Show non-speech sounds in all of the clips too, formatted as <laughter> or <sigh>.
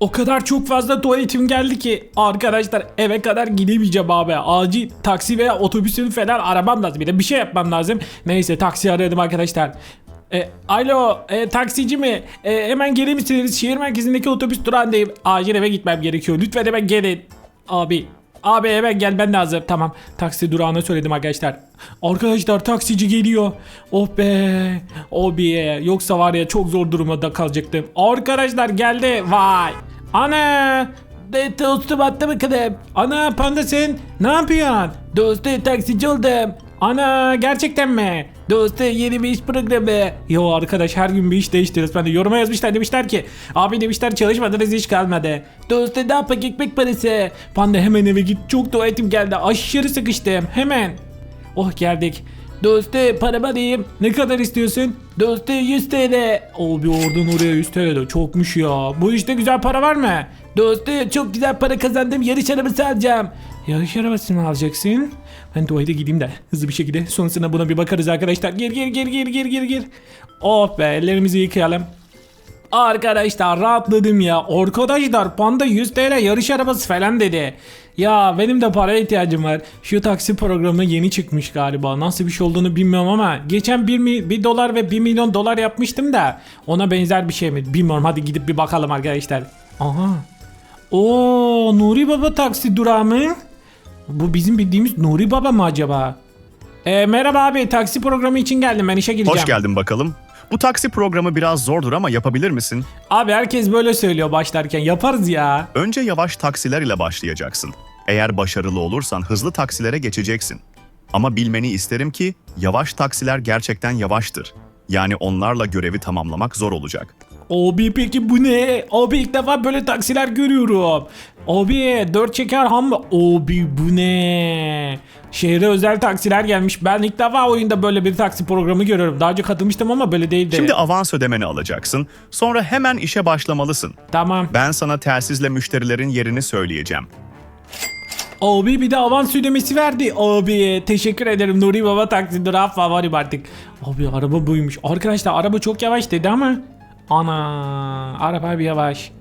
O kadar çok fazla tuvaletim geldi ki arkadaşlar eve kadar gidemeyeceğim abi. Acil taksi veya otobüsün falan aramam lazım. Bir de bir şey yapmam lazım. Neyse taksi aradım arkadaşlar. E, alo e, taksici mi? E, hemen gelir misiniz? Şehir merkezindeki otobüs durağındayım. Acil eve gitmem gerekiyor. Lütfen hemen gelin. Abi Abi hemen gelmen lazım. Tamam. Taksi durağına söyledim arkadaşlar. Arkadaşlar taksici geliyor. Oh be. Oh be. Yoksa var ya çok zor durumda kalacaktım. Arkadaşlar geldi. Vay. Ana. De, dostum attı mı kızım? Ana panda sen ne yapıyorsun? Dostu taksici oldum. Ana gerçekten mi? Dostu yeni bir iş programı. Yo arkadaş her gün bir iş değiştiriyoruz. Ben de yoruma yazmışlar demişler ki abi demişler çalışmadınız iş kalmadı. Dostu ne yapak ekmek parası. Panda hemen eve git çok tuvaletim geldi aşırı sıkıştım hemen. Oh geldik. Dostu paramı alayım. Ne kadar istiyorsun? Dostu 100 TL. Abi oradan oraya 100 TL çokmuş ya. Bu işte güzel para var mı? Dostu çok güzel para kazandım. Yarış arabası alacağım. Yarış arabası mı alacaksın? Ben tuvalete gideyim de hızlı bir şekilde sonrasında buna bir bakarız arkadaşlar. Gir gir gir gir gir gir gir. Oh be ellerimizi yıkayalım. Arkadaşlar rahatladım ya. Arkadaşlar panda 100 TL yarış arabası falan dedi. Ya benim de paraya ihtiyacım var. Şu taksi programı yeni çıkmış galiba. Nasıl bir şey olduğunu bilmiyorum ama geçen 1, mi, 1 dolar ve 1 milyon dolar yapmıştım da ona benzer bir şey mi? Bilmiyorum hadi gidip bir bakalım arkadaşlar. Aha. Oo Nuri Baba taksi durağı mı? Bu bizim bildiğimiz Nuri Baba mı acaba? E, merhaba abi taksi programı için geldim ben işe gireceğim. Hoş geldin bakalım. Bu taksi programı biraz zordur ama yapabilir misin? Abi herkes böyle söylüyor başlarken yaparız ya. Önce yavaş taksiler ile başlayacaksın. Eğer başarılı olursan hızlı taksilere geçeceksin. Ama bilmeni isterim ki yavaş taksiler gerçekten yavaştır. Yani onlarla görevi tamamlamak zor olacak. Abi peki bu ne? Abi ilk defa böyle taksiler görüyorum. Abi dört çeker ham? Abi bu ne? Şehre özel taksiler gelmiş. Ben ilk defa oyunda böyle bir taksi programı görüyorum. Daha önce katılmıştım ama böyle değildi. Şimdi avans ödemeni alacaksın. Sonra hemen işe başlamalısın. Tamam. Ben sana telsizle müşterilerin yerini söyleyeceğim. Abi bir de avans ödemesi verdi. Abi teşekkür ederim Nuri Baba taksi durağı favorim artık. Abi araba buymuş. Arkadaşlar araba çok yavaş dedi ama. Ana araba bir yavaş.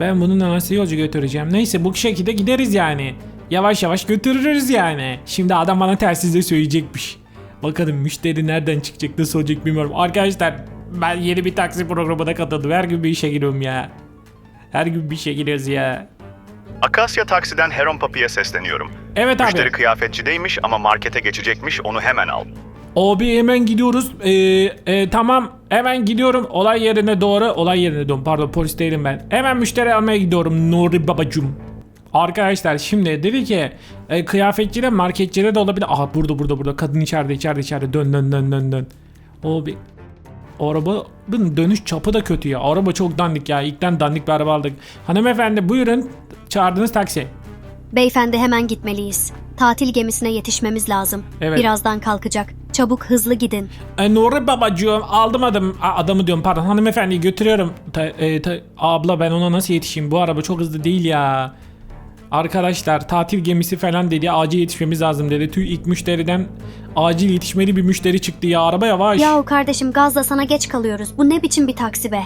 Ben bunu nasıl yolcu götüreceğim? Neyse bu şekilde gideriz yani. Yavaş yavaş götürürüz yani. Şimdi adam bana telsizle söyleyecekmiş. Bakalım müşteri nereden çıkacak nasıl olacak bilmiyorum. Arkadaşlar ben yeni bir taksi programına katıldım. Her gün bir işe giriyorum ya. Her gün bir işe giriyoruz ya. Akasya Taksi'den Heron Papi'ye sesleniyorum. Evet abi. Müşteri kıyafetçideymiş ama markete geçecekmiş onu hemen al. Abi hemen gidiyoruz. Ee, e, tamam hemen gidiyorum olay yerine doğru. Olay yerine doğru pardon polis değilim ben. Hemen müşteri almaya gidiyorum Nuri babacım. Arkadaşlar şimdi dedi ki e, kıyafetçide marketçide de olabilir. Aha burada burada burada kadın içeride içeride içeride dön dön dön dön dön. Abi arabanın dönüş çapı da kötü ya. Araba çok dandik ya. İlkten dandik bir araba aldık. Hanımefendi buyurun çağırdığınız taksi. Beyefendi hemen gitmeliyiz. Tatil gemisine yetişmemiz lazım. Evet. Birazdan kalkacak. Çabuk hızlı gidin. E, Nuri babacığım aldım adım a- adamı diyorum pardon hanımefendiyi götürüyorum. Ta- e, ta- abla ben ona nasıl yetişeyim bu araba çok hızlı değil ya. Arkadaşlar tatil gemisi falan dedi acil yetişmemiz lazım dedi. Tüy ilk müşteriden acil yetişmeli bir müşteri çıktı ya araba yavaş. Yahu kardeşim gazla sana geç kalıyoruz. Bu ne biçim bir taksi be?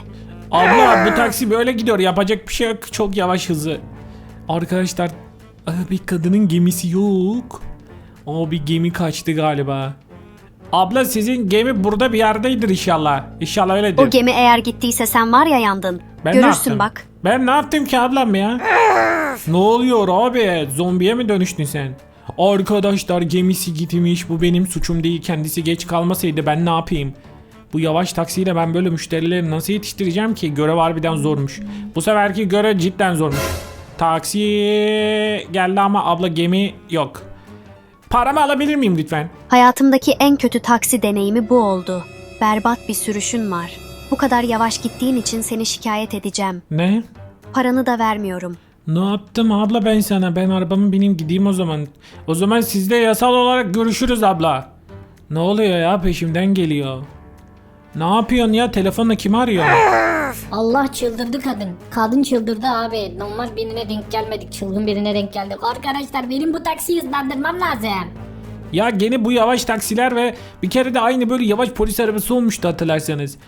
Abla bu taksi böyle gidiyor yapacak bir şey yok çok yavaş hızı. Arkadaşlar bir kadının gemisi yok. O bir gemi kaçtı galiba. Abla sizin gemi burada bir yerdeydir inşallah. İnşallah öyledir. O gemi eğer gittiyse sen var ya yandın. Ben ne Görürsün yaptım? bak. Ben ne yaptım ki ablam ya? ne oluyor abi? Zombiye mi dönüştün sen? Arkadaşlar gemisi gitmiş. Bu benim suçum değil. Kendisi geç kalmasaydı ben ne yapayım? Bu yavaş taksiyle ben böyle müşterileri nasıl yetiştireceğim ki? Görev harbiden zormuş. Bu seferki görev cidden zormuş. Taksi geldi ama abla gemi yok. Paramı alabilir miyim lütfen? Hayatımdaki en kötü taksi deneyimi bu oldu. Berbat bir sürüşün var. Bu kadar yavaş gittiğin için seni şikayet edeceğim. Ne? Paranı da vermiyorum. Ne yaptım abla ben sana? Ben arabamı bineyim gideyim o zaman. O zaman sizle yasal olarak görüşürüz abla. Ne oluyor ya peşimden geliyor. Ne yapıyorsun ya? Telefonla kim arıyor? Allah çıldırdı kadın. Kadın çıldırdı abi. Normal birine denk gelmedik. Çılgın birine denk geldik. Arkadaşlar benim bu taksiyi hızlandırmam lazım. ya gene bu yavaş taksiler ve bir kere de aynı böyle yavaş polis arabası olmuştu hatırlarsanız.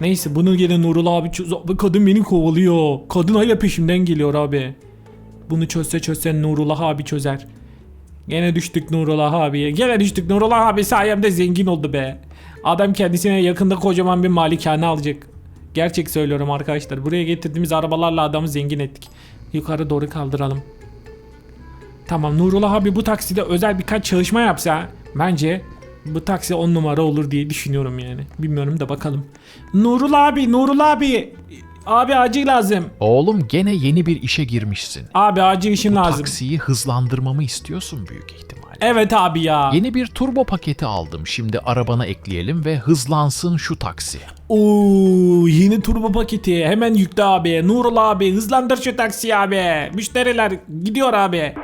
Neyse bunu gene Nurullah abi çöz. Kadın beni kovalıyor. Kadın hala peşimden geliyor abi. Bunu çözse çözse Nurullah abi çözer. Gene düştük Nurullah abiye. Gene düştük Nurullah abi sayemde zengin oldu be. Adam kendisine yakında kocaman bir malikane alacak. Gerçek söylüyorum arkadaşlar. Buraya getirdiğimiz arabalarla adamı zengin ettik. Yukarı doğru kaldıralım. Tamam Nurullah abi bu takside özel birkaç çalışma yapsa bence bu taksi 10 numara olur diye düşünüyorum yani. Bilmiyorum da bakalım. Nurullah abi, Nurullah abi. Abi acil lazım. Oğlum gene yeni bir işe girmişsin. Abi acil işim lazım. Taksiyi hızlandırmamı istiyorsun büyük ihtimalle. Evet abi ya. Yeni bir turbo paketi aldım. Şimdi arabana ekleyelim ve hızlansın şu taksi. Oo, yeni turbo paketi. Hemen yükle abi. Nurullah abi hızlandır şu taksiyi abi. Müşteriler gidiyor abi.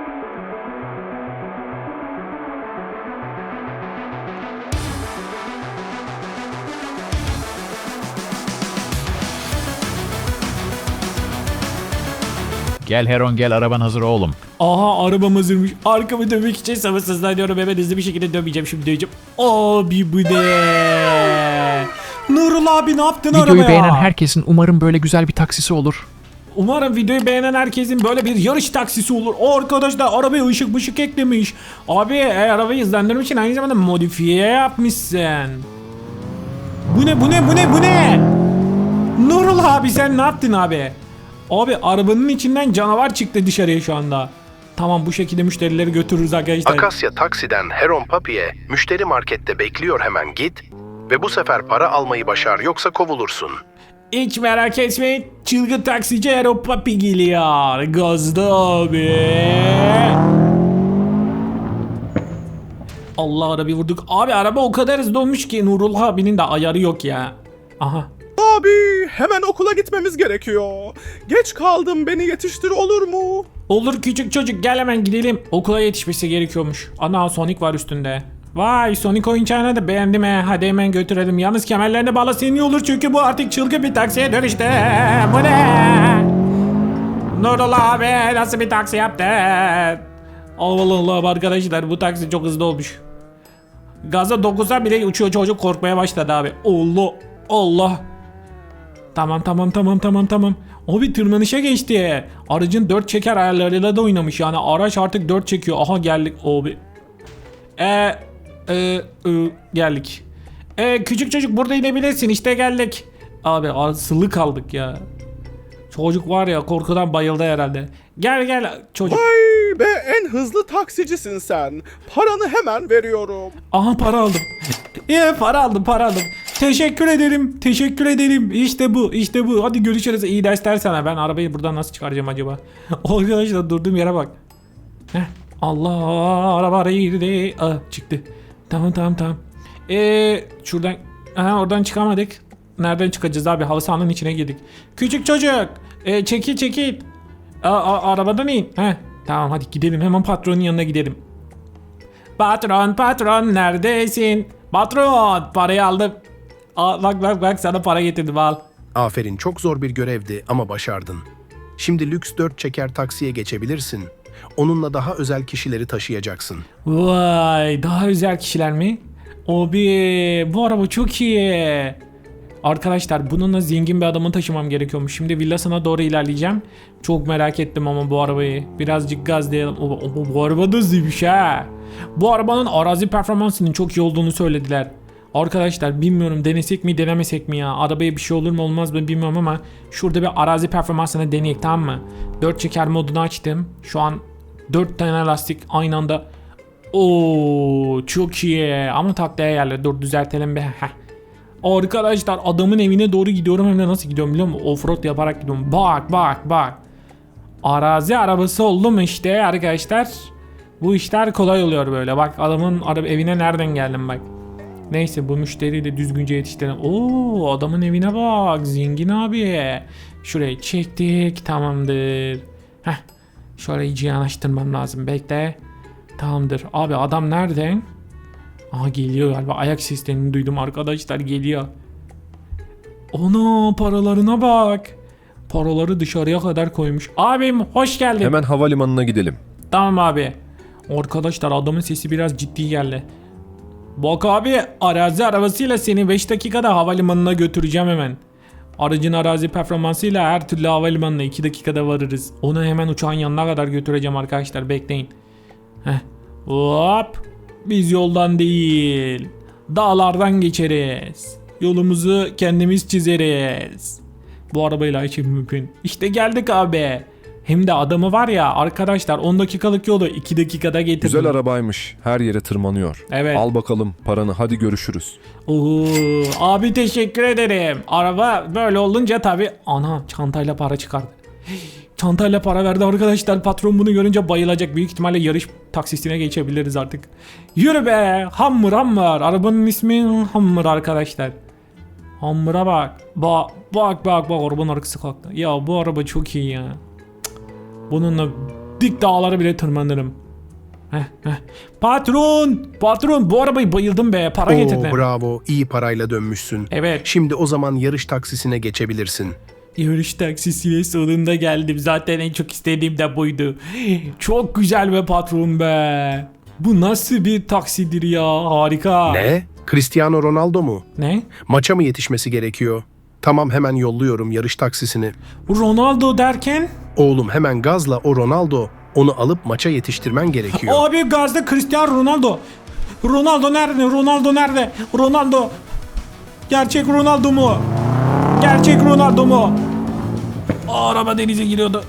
Gel Heron gel araban hazır oğlum. Aha arabam hazırmış. Arkamı dönmek için sabırsızlanıyorum. Hemen hızlı bir şekilde dönmeyeceğim. Şimdi döneceğim. Abi bu ne? Nurullah abi ne yaptın Videoyu arabaya? beğenen herkesin umarım böyle güzel bir taksisi olur. Umarım videoyu beğenen herkesin böyle bir yarış taksisi olur. O arkadaşlar arabaya ışık mışık eklemiş. Abi e, arabayı hızlandırmak için aynı zamanda modifiye yapmışsın. Bu ne bu ne bu ne bu ne? Nurullah abi sen ne yaptın abi? Abi arabanın içinden canavar çıktı dışarıya şu anda. Tamam bu şekilde müşterileri götürürüz arkadaşlar. Akasya Taksi'den Heron Papi'ye müşteri markette bekliyor hemen git ve bu sefer para almayı başar yoksa kovulursun. Hiç merak etmeyin. Çılgın taksici Ero Papi geliyor. Gazda abi. Allah arabayı vurduk. Abi araba o kadar hızlı olmuş ki Nurullah abinin de ayarı yok ya. Aha. Abi hemen okula gitmemiz gerekiyor. Geç kaldım beni yetiştir olur mu? Olur küçük çocuk gel hemen gidelim. Okula yetişmesi gerekiyormuş. Ana Sonic var üstünde. Vay Sonic oyuncağını da beğendim he. Hadi hemen götürelim. Yalnız kemerlerini bağlasın iyi olur çünkü bu artık çılgın bir taksiye dönüştü. Bu ne? Nurullah abi nasıl bir taksi yaptın? Allah Allah arkadaşlar bu taksi çok hızlı olmuş. Gaza dokuza bile uçuyor çocuk korkmaya başladı abi. Allah Allah. Tamam tamam tamam tamam tamam. O bir tırmanışa geçti. Aracın dört çeker ayarlarıyla da oynamış. Yani araç artık dört çekiyor. Aha geldik. O bir. E, e, e, geldik. E, küçük çocuk burada inebilirsin. İşte geldik. Abi asılı kaldık ya. Çocuk var ya korkudan bayıldı herhalde. Gel gel çocuk. Vay be en hızlı taksicisin sen. Paranı hemen veriyorum. Aha para aldım. Ya para aldım para aldım. Teşekkür ederim. Teşekkür ederim. İşte bu işte bu. Hadi görüşürüz. İyi dersler sana. Ben arabayı buradan nasıl çıkaracağım acaba? <laughs> Arkadaşlar durduğum yere bak. Heh. Allah araba girdi. Aa, çıktı. Tamam tamam tamam. Eee şuradan Aha, oradan çıkamadık. Nereden çıkacağız abi? Halı sahanın içine girdik. Küçük çocuk. E, çekil çekil. Aa, aa, arabadan in. Heh. Tamam hadi gidelim. Hemen patronun yanına gidelim. Patron patron neredesin? Patron parayı aldım. Aa, bak bak bak sana para getirdim al. Aferin çok zor bir görevdi ama başardın. Şimdi lüks 4 çeker taksiye geçebilirsin. Onunla daha özel kişileri taşıyacaksın. Vay daha özel kişiler mi? Abi bu araba çok iyi. Arkadaşlar bununla zengin bir adamı taşımam gerekiyormuş. Şimdi villasına doğru ilerleyeceğim. Çok merak ettim ama bu arabayı. Birazcık gazlayalım. O, o- bu araba da hızlıymış ha. Bu arabanın arazi performansının çok iyi olduğunu söylediler. Arkadaşlar bilmiyorum denesek mi denemesek mi ya. Arabaya bir şey olur mu olmaz mı bilmiyorum ama şurada bir arazi performansını deneyek tamam mı? 4 çeker modunu açtım. Şu an 4 tane lastik aynı anda Oo çok iyi ama taklaya yerler. Dur düzeltelim bir. Heh. Arkadaşlar adamın evine doğru gidiyorum hem de nasıl gidiyorum biliyor musun? Offroad yaparak gidiyorum. Bak bak bak. Arazi arabası oldu mu işte arkadaşlar. Bu işler kolay oluyor böyle. Bak adamın araba evine nereden geldim bak. Neyse bu müşteriyi de düzgünce yetiştirelim. Oo adamın evine bak. Zengin abi. Şurayı çektik. Tamamdır. Heh. Şöyle iyice yanaştırmam lazım. Bekle. Tamamdır. Abi adam nerede? Aha geliyor galiba. Ayak seslerini duydum arkadaşlar geliyor. Ona paralarına bak. Paraları dışarıya kadar koymuş. Abim hoş geldin. Hemen havalimanına gidelim. Tamam abi. Arkadaşlar adamın sesi biraz ciddi geldi. Bak abi arazi arabasıyla seni 5 dakikada havalimanına götüreceğim hemen. Aracın arazi performansıyla her türlü havalimanına 2 dakikada varırız. Onu hemen uçağın yanına kadar götüreceğim arkadaşlar bekleyin. Heh. Hop. Biz yoldan değil. Dağlardan geçeriz. Yolumuzu kendimiz çizeriz. Bu arabayla için mümkün. İşte geldik abi. Hem de adamı var ya arkadaşlar 10 dakikalık yolu 2 dakikada getirdim. Güzel arabaymış. Her yere tırmanıyor. Evet. Al bakalım paranı hadi görüşürüz. Oo, abi teşekkür ederim. Araba böyle olunca tabi ana çantayla para çıkardı. <gasps> Çantayla para verdi arkadaşlar. Patron bunu görünce bayılacak. Büyük ihtimalle yarış taksisine geçebiliriz artık. Yürü be. Hammer hammer. Arabanın ismi Hammer arkadaşlar. Hammer'a bak. Bak bak bak bak arabanın arkası kalktı. Ya bu araba çok iyi ya. Bununla dik dağlara bile tırmanırım. Heh, heh. Patron! Patron bu arabayı bayıldım be. Para Oo, bravo, iyi parayla dönmüşsün. Evet. Şimdi o zaman yarış taksisine geçebilirsin. Yarış taksisiyle sonunda geldim. Zaten en çok istediğim de buydu. Çok güzel be patron be. Bu nasıl bir taksidir ya? Harika. Ne? Cristiano Ronaldo mu? Ne? Maça mı yetişmesi gerekiyor? Tamam hemen yolluyorum yarış taksisini. Ronaldo derken? Oğlum hemen gazla o Ronaldo. Onu alıp maça yetiştirmen gerekiyor. Abi gazda Cristiano Ronaldo. Ronaldo nerede? Ronaldo nerede? Ronaldo. Gerçek Ronaldo mu? Gerçek Ronaldo mu? Aa, araba denize giriyordu.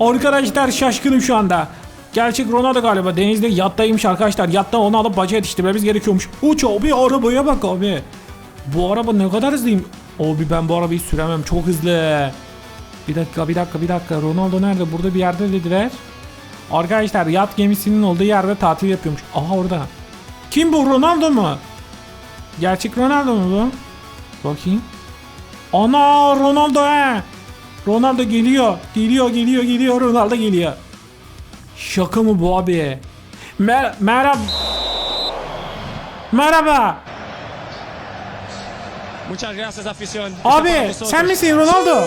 Arkadaşlar şaşkınım şu anda. Gerçek Ronaldo galiba denizde yattaymış arkadaşlar. Yatta onu alıp baca yetiştirmemiz gerekiyormuş. Uç abi arabaya bak abi. Bu araba ne kadar hızlıyım. Abi ben bu arabayı süremem çok hızlı. Bir dakika bir dakika bir dakika Ronaldo nerede? Burada bir yerde dediler. Arkadaşlar yat gemisinin olduğu yerde tatil yapıyormuş. Aha orada. Kim bu Ronaldo mu? Gerçek Ronaldo mu bu? Bakayım. Ana Ronaldo he. Ronaldo geliyor. Geliyor geliyor geliyor Ronaldo geliyor. Şaka mı bu abi? Mer merhaba. Merhaba. Muchas gracias, afición. Abi sen misin Ronaldo?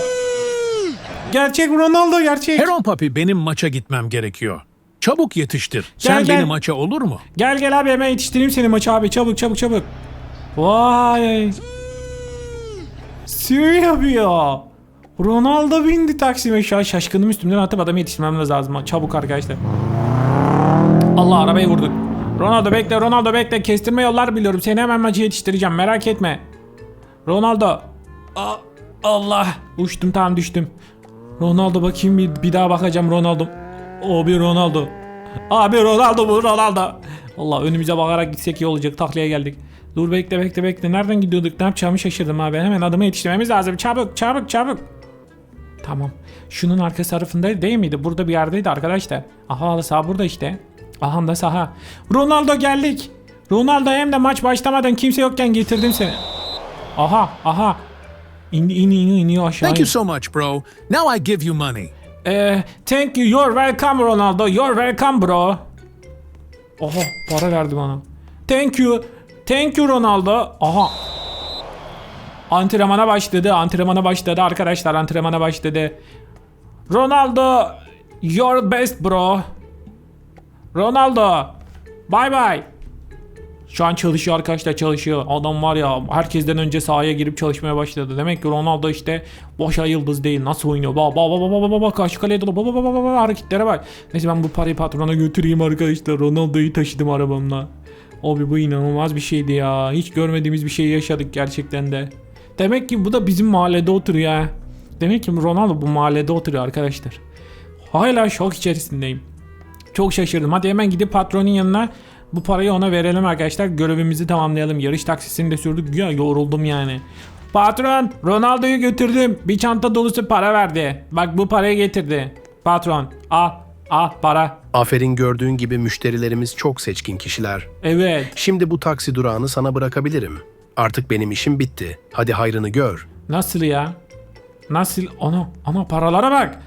Gerçek Ronaldo gerçek. Heron Papi benim maça gitmem gerekiyor. Çabuk yetiştir. Sen Gel, gel. beni maça olur mu? Gel gel abi hemen yetiştireyim seni maça abi çabuk çabuk çabuk. Vay. Sür yapıyor. Ronaldo bindi taksime şu an şaşkınım üstümden atıp adamı yetiştirmem lazım. Çabuk arkadaşlar. Allah arabayı vurduk. Ronaldo bekle Ronaldo bekle kestirme yollar biliyorum seni hemen maça yetiştireceğim merak etme. Ronaldo. Aa, Allah. Uçtum tamam düştüm. Ronaldo bakayım bir, bir daha bakacağım Ronaldo. O bir Ronaldo. Abi Ronaldo bu Ronaldo. Allah önümüze bakarak gitsek iyi olacak. Takliye geldik. Dur bekle bekle bekle. Nereden gidiyorduk? Ne yapacağımı şaşırdım abi. Hemen adamı yetiştirmemiz lazım. Çabuk çabuk çabuk. Tamam. Şunun arka tarafında değil miydi? Burada bir yerdeydi arkadaşlar. Aha halı saha burada işte. Aha da saha. Ronaldo geldik. Ronaldo hem de maç başlamadan kimse yokken getirdim seni. Aha aha. İn, in, in, iniyor aşağı. Thank you so much bro. Now I give you money. Eh, thank you. You're welcome Ronaldo. You're welcome bro. Oha para verdi bana. Thank you. Thank you Ronaldo. Aha. Antrenmana başladı. Antrenmana başladı arkadaşlar. Antrenmana başladı. Ronaldo. Your best bro. Ronaldo. Bye bye. Şu an çalışıyor arkadaşlar çalışıyor. Adam var ya herkesten önce sahaya girip çalışmaya başladı. Demek ki Ronaldo işte boşa yıldız değil. Nasıl oynuyor? Bak bak bak bak bak karşı kaleye dolu. Bak bak bak hareketlere bak. Neyse ben bu parayı patrona götüreyim arkadaşlar. Ronaldo'yu taşıdım arabamla. Abi bu inanılmaz bir şeydi ya. Hiç görmediğimiz bir şey yaşadık gerçekten de. Demek ki bu da bizim mahallede oturuyor ha. Demek ki Ronaldo bu mahallede oturuyor arkadaşlar. Hala şok içerisindeyim. Çok şaşırdım. Hadi hemen gidip patronun yanına bu parayı ona verelim arkadaşlar. Görevimizi tamamlayalım. Yarış taksisini de sürdük. Ya yoruldum yani. Patron Ronaldo'yu götürdüm. Bir çanta dolusu para verdi. Bak bu parayı getirdi. Patron al al para. Aferin gördüğün gibi müşterilerimiz çok seçkin kişiler. Evet. Şimdi bu taksi durağını sana bırakabilirim. Artık benim işim bitti. Hadi hayrını gör. Nasıl ya? Nasıl? Ana, ana paralara bak.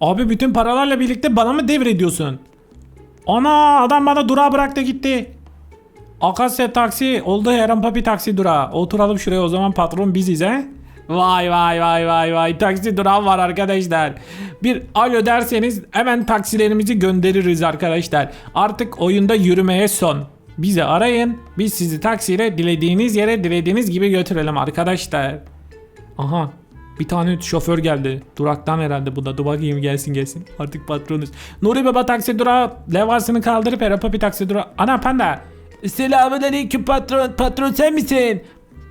Abi bütün paralarla birlikte bana mı devrediyorsun? Ana adam bana durağa bıraktı gitti. Akasya taksi oldu Heron Papi taksi durağı. Oturalım şuraya o zaman patron biziz he. Vay vay vay vay vay taksi durağı var arkadaşlar. Bir alo derseniz hemen taksilerimizi göndeririz arkadaşlar. Artık oyunda yürümeye son. Bizi arayın. Biz sizi taksiyle dilediğiniz yere dilediğiniz gibi götürelim arkadaşlar. Aha bir tane şoför geldi. Duraktan herhalde bu da. Dur bakayım gelsin gelsin. Artık patronuz. Nuri Baba taksi durağı levhasını kaldırıp Erapa bir taksi durağı. Ana panda. Selamun aleyküm patron. Patron sen misin?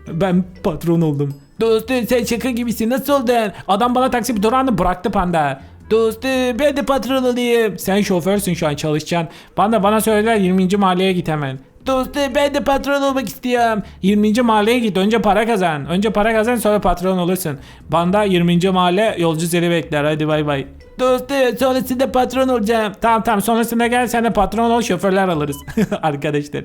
Ben patron oldum. Dostum sen şaka gibisin. Nasıl oldun? Adam bana taksi durağını bıraktı panda. Dostum ben de patron olayım. Sen şoförsün şu an çalışacaksın. Panda bana söylediler 20. mahalleye git hemen. Dostum ben de patron olmak istiyorum. 20. mahalleye git önce para kazan. Önce para kazan sonra patron olursun. Banda 20. mahalle yolcu seni bekler hadi bay bay. Dostum sonrasında patron olacağım. Tamam tamam sonrasında gel sen de patron ol şoförler alırız. <laughs> arkadaşlar.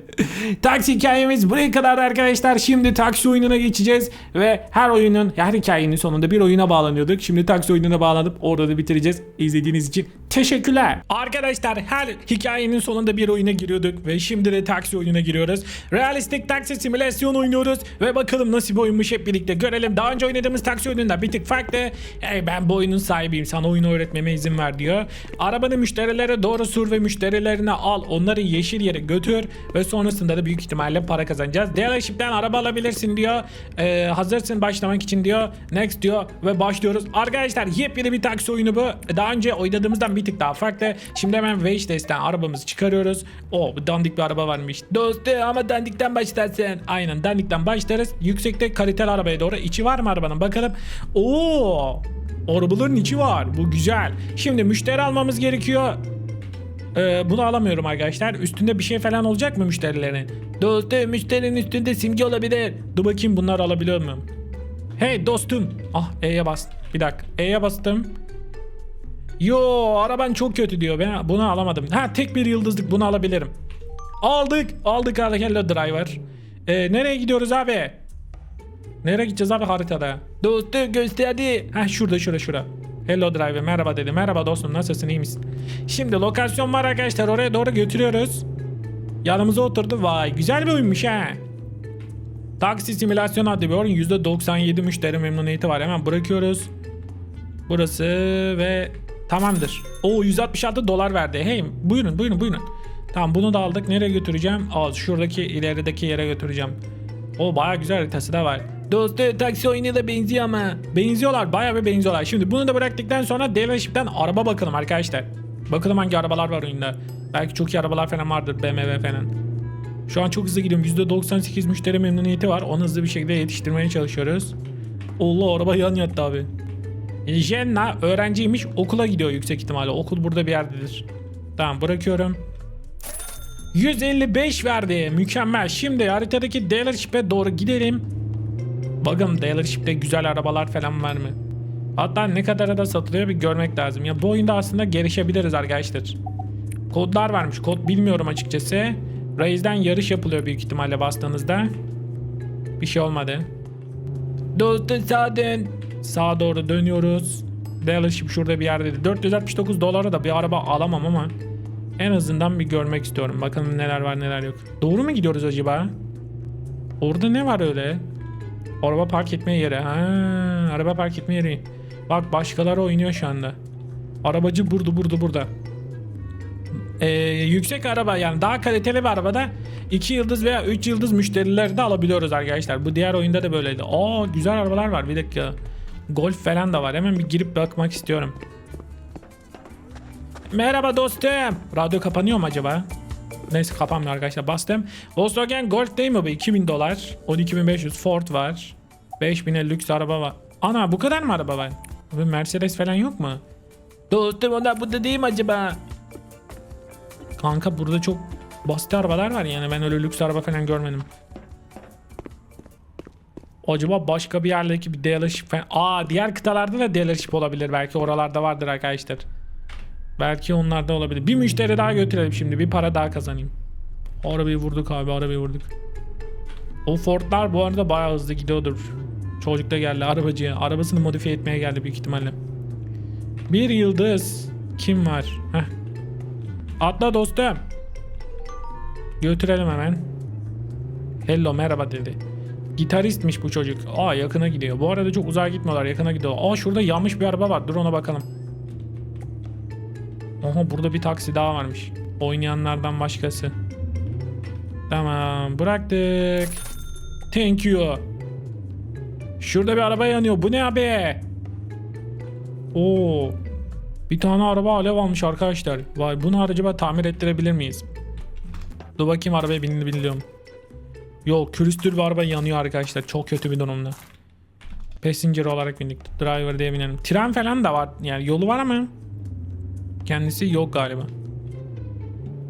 taksi hikayemiz buraya kadar arkadaşlar. Şimdi taksi oyununa geçeceğiz. Ve her oyunun her hikayenin sonunda bir oyuna bağlanıyorduk. Şimdi taksi oyununa bağlanıp orada da bitireceğiz. İzlediğiniz için teşekkürler. Arkadaşlar her hikayenin sonunda bir oyuna giriyorduk. Ve şimdi de taksi oyununa giriyoruz. Realistik taksi simülasyon oynuyoruz. Ve bakalım nasıl bir oyunmuş hep birlikte görelim. Daha önce oynadığımız taksi oyununda bir tık farklı. Hey ben bu oyunun sahibiyim. Sana oyunu öğretmeme izin ver diyor. Arabanı müşterilere doğru sür ve müşterilerine al. Onları yeşil yere götür. Ve sonrasında da büyük ihtimalle para kazanacağız. Dealership'ten araba alabilirsin diyor. Ee, hazırsın başlamak için diyor. Next diyor. Ve başlıyoruz. Arkadaşlar yepyeni bir taksi oyunu bu. Daha önce oynadığımızdan bir tık daha farklı. Şimdi hemen Wageless'ten arabamızı çıkarıyoruz. O dandik bir araba varmış. Dostum ama dandikten başlarsın. Aynen dandikten başlarız. Yüksekte kaliteli arabaya doğru. İçi var mı arabanın? Bakalım. Oo! Arabaların içi var. Bu güzel. Şimdi müşteri almamız gerekiyor. Ee, bunu alamıyorum arkadaşlar. Üstünde bir şey falan olacak mı müşterilerin? Dostum müşterinin üstünde simge olabilir. Dur bakayım bunları alabiliyor muyum? Hey dostum. Ah E'ye bas. Bir dakika. E'ye bastım. Yo araban çok kötü diyor. Ben bunu alamadım. Ha tek bir yıldızlık bunu alabilirim. Aldık. Aldık aldık. Hello driver. Ee, nereye gidiyoruz abi? Nereye gideceğiz abi haritada? Dostum gösterdi. Ha şurada şurada şurada. Hello driver merhaba dedi. Merhaba dostum nasılsın iyi misin? Şimdi lokasyon var arkadaşlar oraya doğru götürüyoruz. Yanımıza oturdu. Vay güzel bir oyunmuş ha. Taksi simülasyon adlı bir oyun. %97 müşteri memnuniyeti var. Hemen bırakıyoruz. Burası ve tamamdır. O 166 dolar verdi. Hey buyurun buyurun buyurun. Tamam bunu da aldık. Nereye götüreceğim? Aa şuradaki ilerideki yere götüreceğim. O baya güzel haritası da var. Dostum taksi oyunuyla benziyor ama. Benziyorlar baya bir benziyorlar. Şimdi bunu da bıraktıktan sonra dealership'ten araba bakalım arkadaşlar. Bakalım hangi arabalar var oyunda. Belki çok iyi arabalar falan vardır BMW falan. Şu an çok hızlı gidiyorum. %98 müşteri memnuniyeti var. Onu hızlı bir şekilde yetiştirmeye çalışıyoruz. Allah araba yan yattı abi. Jenna öğrenciymiş okula gidiyor yüksek ihtimalle. Okul burada bir yerdedir. Tamam bırakıyorum. 155 verdi. Mükemmel. Şimdi haritadaki dealership'e doğru gidelim. Bakalım dealership'te güzel arabalar falan var mı? Hatta ne kadara da satılıyor bir görmek lazım. Ya bu oyunda aslında gelişebiliriz arkadaşlar. Kodlar varmış. Kod bilmiyorum açıkçası. Raze'den yarış yapılıyor büyük ihtimalle bastığınızda. Bir şey olmadı. Dostum sağa dön. Sağa doğru dönüyoruz. Dealership şurada bir yerdeydi. 469 dolara da bir araba alamam ama en azından bir görmek istiyorum. Bakalım neler var neler yok. Doğru mu gidiyoruz acaba? Orada ne var öyle? Araba park etme yeri. Ha, araba park etme yeri. Bak başkaları oynuyor şu anda. Arabacı burada burada burada. Ee, yüksek araba yani daha kaliteli bir arabada 2 yıldız veya 3 yıldız müşterileri de alabiliyoruz arkadaşlar. Bu diğer oyunda da böyleydi. Aa güzel arabalar var bir dakika. Golf falan da var. Hemen bir girip bakmak istiyorum. Merhaba dostum. Radyo kapanıyor mu acaba? Neyse kapanmıyor arkadaşlar. Bastım. Volkswagen Golf değil mi bu? 2000 dolar. 12500 Ford var. 5000'e lüks araba var. Ana bu kadar mı araba var? Abi Mercedes falan yok mu? Dostum onlar burada değil mi acaba? Kanka burada çok basit arabalar var yani ben öyle lüks araba falan görmedim. Acaba başka bir yerdeki bir dealership falan... Aa diğer kıtalarda da dealership olabilir belki oralarda vardır arkadaşlar. Belki onlarda olabilir. Bir müşteri daha götürelim şimdi bir para daha kazanayım. Arabayı vurduk abi arabayı vurduk. O Ford'lar bu arada bayağı hızlı gidiyordur. Çocuk da geldi arabacıya. Arabasını modifiye etmeye geldi büyük ihtimalle. Bir yıldız. Kim var? Heh. Atla dostum. Götürelim hemen. Hello merhaba dedi. Gitaristmiş bu çocuk. Aa yakına gidiyor. Bu arada çok uzağa gitmiyorlar yakına gidiyor. Aa şurada yanmış bir araba var. Dur ona bakalım. Oha burada bir taksi daha varmış. Oynayanlardan başkası. Tamam bıraktık. Thank you. Şurada bir araba yanıyor. Bu ne abi? Oo. Bir tane araba alev almış arkadaşlar. Vay bunu acaba tamir ettirebilir miyiz? Dur bakayım arabaya binili biniliyorum. Yok külüstür bir araba yanıyor arkadaşlar. Çok kötü bir durumda. Passenger olarak bindik. Driver diye binelim. Tren falan da var. Yani yolu var ama kendisi yok galiba.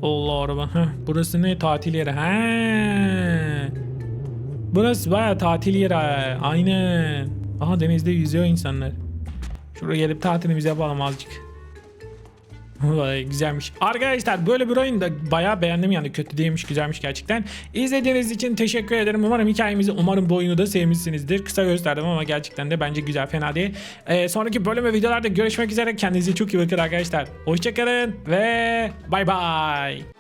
Allah araba. Heh, burası ne? Tatil yeri. He. Burası baya tatil yeri. Aynen. Aha denizde yüzüyor insanlar. Şuraya gelip tatilimizi yapalım azıcık. <laughs> Vay güzelmiş. Arkadaşlar böyle bir oyun da bayağı beğendim yani kötü değilmiş güzelmiş gerçekten. İzlediğiniz için teşekkür ederim. Umarım hikayemizi umarım bu oyunu da sevmişsinizdir. Kısa gösterdim ama gerçekten de bence güzel fena değil. Ee, sonraki bölüm ve videolarda görüşmek üzere. Kendinize çok iyi bakın arkadaşlar. Hoşçakalın ve bay bay.